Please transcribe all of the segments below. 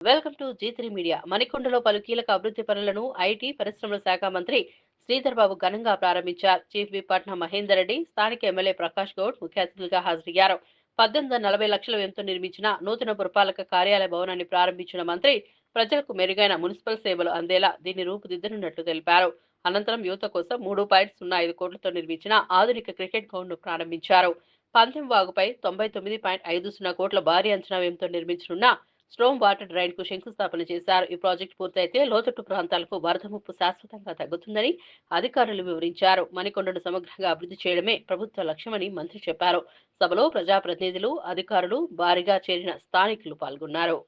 Welcome to G three media. మణికొండలో పలు కీలక అభివృద్ధి పనులను ఐటీ పరిశ్రమల శాఖ మంత్రి శ్రీధర్ బాబు ఘనంగా ప్రారంభించారు. చీఫ్ విప్ పట్నం మహేందర్ రెడ్డి స్థానిక ఎమ్మెల్యే ప్రకాష్ గౌడ్ ముఖ్య అతిథులుగా హాజరయ్యారు. పద్దెనిమిది వందల నలభై లక్షల వ్యయంతో నిర్మించిన నూతన పురపాలక కార్యాలయ భవనాన్ని ప్రారంభించిన మంత్రి ప్రజలకు మెరుగైన మున్సిపల్ సేవలు అందేలా దీన్ని రూపుదిద్దనున్నట్లు తెలిపారు. అనంతరం యువత కోసం మూడు పాయింట్ సున్నా ఐదు కోట్లతో నిర్మించిన ఆధునిక క్రికెట్ గ్రౌండ్ను ప్రారంభించారు. పందెం వాగుపై తొంభై తొమ్మిది పాయింట్ ఐదు సున్నా కోట్ల భారీ అంచనా వ్యయంతో నిర్మించనున్న స్ట్రోమ్ వాటర్ డ్రైన్కు శంకుస్థాపన చేశారు. ఈ ప్రాజెక్టు పూర్తయితే లోతట్టు ప్రాంతాలకు వరద ముప్పు శాశ్వతంగా తగ్గుతుందని అధికారులు వివరించారు. మణికొండను సమగ్రంగా అభివృద్ధి చేయడమే ప్రభుత్వ లక్ష్యమని మంత్రి చెప్పారు. సభలో ప్రజాప్రతినిధులు అధికారులు భారీగా చేరిన స్థానికులు పాల్గొన్నారు.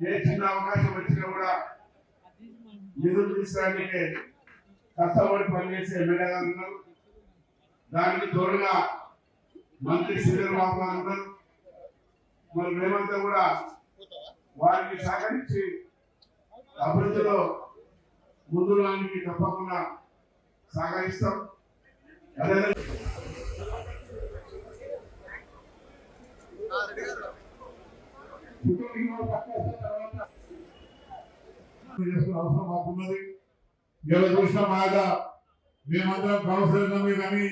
ఏ చిన్న అవకాశం వచ్చినా కూడా నిధులు తీసుకోవడానికి కష్టపడి పనిచేసే ఉన్నారు దానికి తోడుగా మంత్రి చంద్రబాబు గారు ఉన్నారు. మరి మేమంతా కూడా వారికి సహకరించి అభివృద్ధిలో ముందులానికి తప్పకుండా సహకరిస్తాం. అవసరం మాకున్నది. ఇలా చూసిన బాగా మేమందరం కౌన్సిలర్లమే కానీ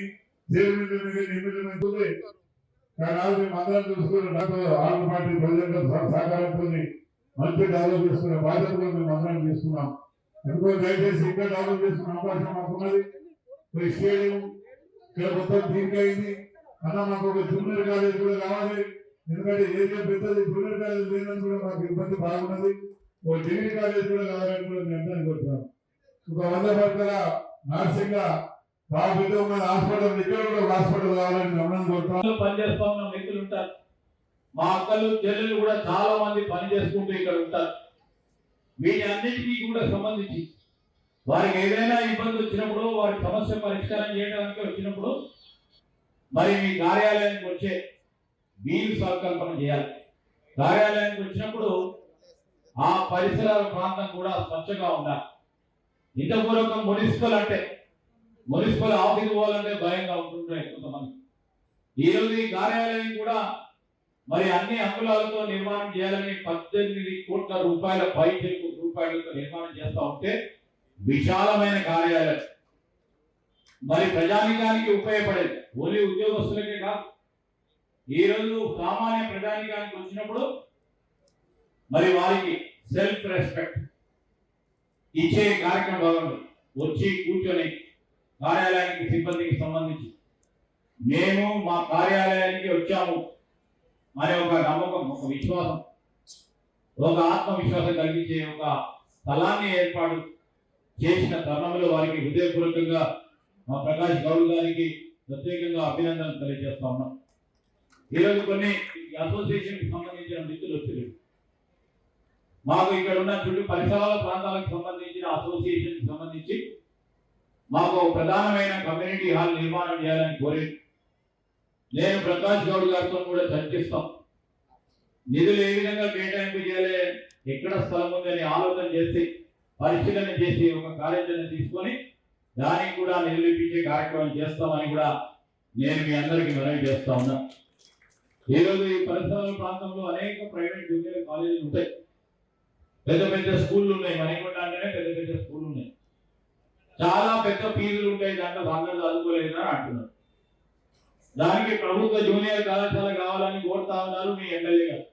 చైర్మన్ కానీ కానీ మేమందరం చూసుకుని ఆరు పార్టీ ప్రజలకు సహకారంతో మంచి డెవలప్ చేసుకునే బాధ్యత కూడా మేము అందరం తీసుకున్నాం ఎందుకో దయచేసి ఇంకా డెవలప్ చేసుకునే అవకాశం మాకున్నది ఈ స్టేడియం ఇక్కడ మొత్తం తీరికైంది అన్న మాకు ఒక జూనియర్ కాలేజ్ కూడా కావాలి ఎందుకంటే ఏరియా పెద్దది జూనియర్ కాలేజ్ లేదని కూడా మాకు ఇబ్బంది బాగున్నది ఒక డిగ్రీ కాలేజ్ కూడా కావాలని కూడా నేను అందరం కోరుతున్నాను. ఒక వంద పడకల నర్సింగ్ హాస్పిటల్ ఇక్కడ కూడా హాస్పిటల్ కావాలని మేము అందరం పనిచేస్తా ఉన్న వ్యక్తులు ఉంటారు. మా అక్కలు చెల్లెలు కూడా చాలా మంది పని చేసుకుంటూ ఇక్కడ ఉంటారు. వీటి అన్నిటికీ కూడా సంబంధించి వారికి ఏదైనా ఇబ్బంది వచ్చినప్పుడు వారి సమస్య పరిష్కారం చేయడానికి వచ్చినప్పుడు మరి మీ కార్యాలయానికి వచ్చే మీరు సంకల్పన చేయాలి. కార్యాలయానికి వచ్చినప్పుడు ఆ పరిసరాల ప్రాంతం కూడా స్వచ్ఛంగా ఉండాలి. ఇంతపూర్వకం మున్సిపల్ అంటే మున్సిపల్ ఆఫీస్ పోవాలంటే భయంగా ఉంటుంటాయి కొంతమంది. ఈ రోజు ఈ కార్యాలయం కూడా మరి అన్ని అంగుళాలతో నిర్మాణం చేయాలని పద్దెనిమిది కోట్ల రూపాయల పై చెరుకు రూపాయలతో నిర్మాణం చేస్తూ ఉంటే విశాలమైన కార్యాలయం. మరి ప్రజానికానికి ఉపయోగపడేది. ఓన్లీ ఉద్యోగస్తులకే కాదు. ఈ రోజు సామాన్య ప్రజానికానికి వచ్చినప్పుడు మరి వారికి సెల్ఫ్ రెస్పెక్ట్ ఇచ్చే కార్యక్రమం వచ్చి కూర్చొని కార్యాలయానికి సిబ్బందికి సంబంధించి. మేము మా కార్యాలయానికి వచ్చాము. అనే ఒక నమ్మకం ఒక విశ్వాసం ఒక ఆత్మవిశ్వాసం కలిగించే ఒక స్థలాన్ని ఏర్పాటు చేసిన తరుణంలో వారికి హృదయపూర్వకంగా మా ప్రకాష్ గౌడ్ గారికి ప్రత్యేకంగా అభినందనలు తెలియజేస్తా ఉన్నాం. ఈరోజు కొన్ని అసోసియేషన్కి సంబంధించిన నిధులు వచ్చారు. మాకు ఇక్కడ ఉన్న చుట్టూ పరిసరాల ప్రాంతాలకు సంబంధించిన అసోసియేషన్ సంబంధించి మాకు ప్రధానమైన కమ్యూనిటీ హాల్ నిర్మాణం చేయాలని కోరింది. నేను ప్రకాష్ గౌడ్ గారితో కూడా చర్చిస్తాం. నిధులు ఏ విధంగా కేటాయింపు చేయాలి ఎక్కడ స్థలం ఉందని ఆలోచన చేసి పరిశీలన చేసి ఒక కార్యాచరణ తీసుకొని దానికి కూడా నిధులు ఇప్పించే కార్యక్రమం చేస్తామని కూడా నేను మీ అందరికీ మనవి చేస్తా ఉన్నా. ఈరోజు ఈ పరిసరాల ప్రాంతంలో అనేక ప్రైవేట్ జూనియర్ కాలేజీలు ఉంటాయి. పెద్ద పెద్ద స్కూళ్ళు ఉన్నాయి. మణికొండ అంటేనే పెద్ద పెద్ద స్కూళ్ళు ఉన్నాయి. చాలా పెద్ద ఫీజులు ఉంటాయి దాంట్లో అందరూ చదువుకోలేదని అంటున్నారు. దానికి ప్రభుత్వ జూనియర్ కళాశాల కావాలని కోరుతా ఉన్నారు మీ ఎమ్మెల్యే గారు.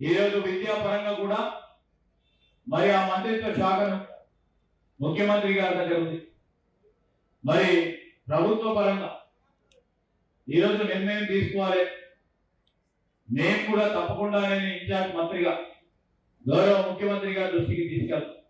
ఈరోజు విద్యాపరంగా కూడా మరి ఆ మంత్రిత్వ శాఖను ముఖ్యమంత్రి గారి దగ్గర ఉంది. మరి ప్రభుత్వ పరంగా ఈరోజు నిర్ణయం తీసుకోవాలి. మేము కూడా తప్పకుండా నేను ఇన్ఛార్జ్ మంత్రిగా గౌరవ ముఖ్యమంత్రి గారి దృష్టికి తీసుకెళ్తాం.